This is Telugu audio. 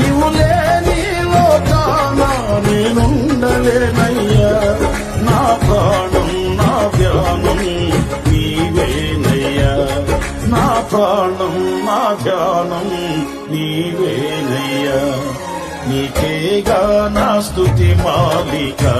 నీవు లేని లోకాన నేనుండలేనయ్యా. నా ప్రాణం నా ధ్యానం నీవేనయ్యా. నా ప్రాణం నా ధ్యానం నీవేనయ్యా. నీకేగా నా స్థుతి మాలికా.